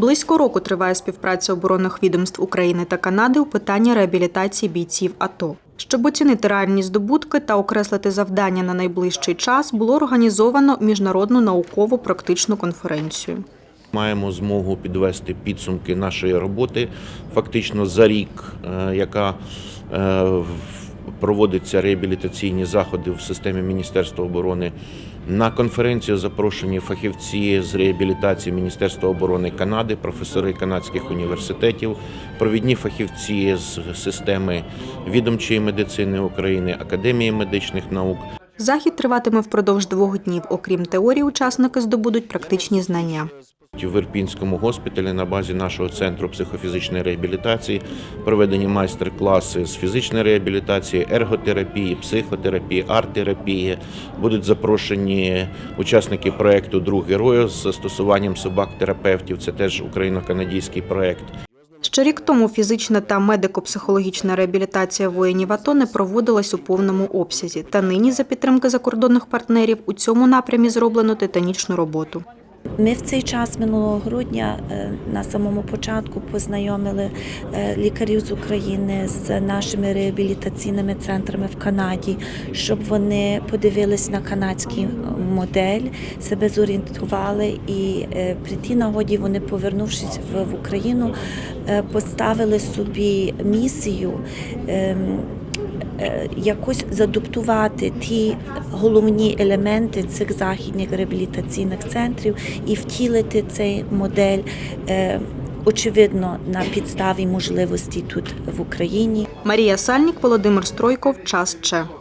Близько року триває співпраця оборонних відомств України та Канади у питанні реабілітації бійців АТО. Щоб оцінити реальні здобутки та окреслити завдання на найближчий час, було організовано міжнародну науково-практичну конференцію. Маємо змогу підвести підсумки нашої роботи фактично за рік, е, яка проводиться реабілітаційні заходи в системі Міністерства оборони. На конференцію запрошені фахівці з реабілітації Міністерства оборони Канади, професори канадських університетів, провідні фахівці з системи відомчої медицини України, Академії медичних наук. Захід триватиме впродовж двох днів. Окрім теорії, учасники здобудуть практичні знання. В Ірпінському госпіталі на базі нашого центру психофізичної реабілітації проведені майстер-класи з фізичної реабілітації, ерготерапії, психотерапії, арт-терапії. Будуть запрошені учасники проекту Друг герою з застосуванням собак-терапевтів. Це теж україно-канадійський проект. Ще рік тому фізична та медико-психологічна реабілітація воїнів АТО не проводилась у повному обсязі. Та нині, за підтримки закордонних партнерів, у цьому напрямі зроблено титанічну роботу. Ми в цей час минулого грудня е, на самому початку познайомили е, лікарів з України з нашими реабілітаційними центрами в Канаді, щоб вони подивились на канадський модель, себе зорієнтували і е, при тій нагоді вони, повернувшись в Україну, е, поставили собі місію. Е, якось задоптувати ті головні елементи цих західних реабілітаційних центрів і втілити цей модель. е, Очевидно, на підставі можливості тут в Україні. Марія Сальник, Володимир Стройков. Час Че.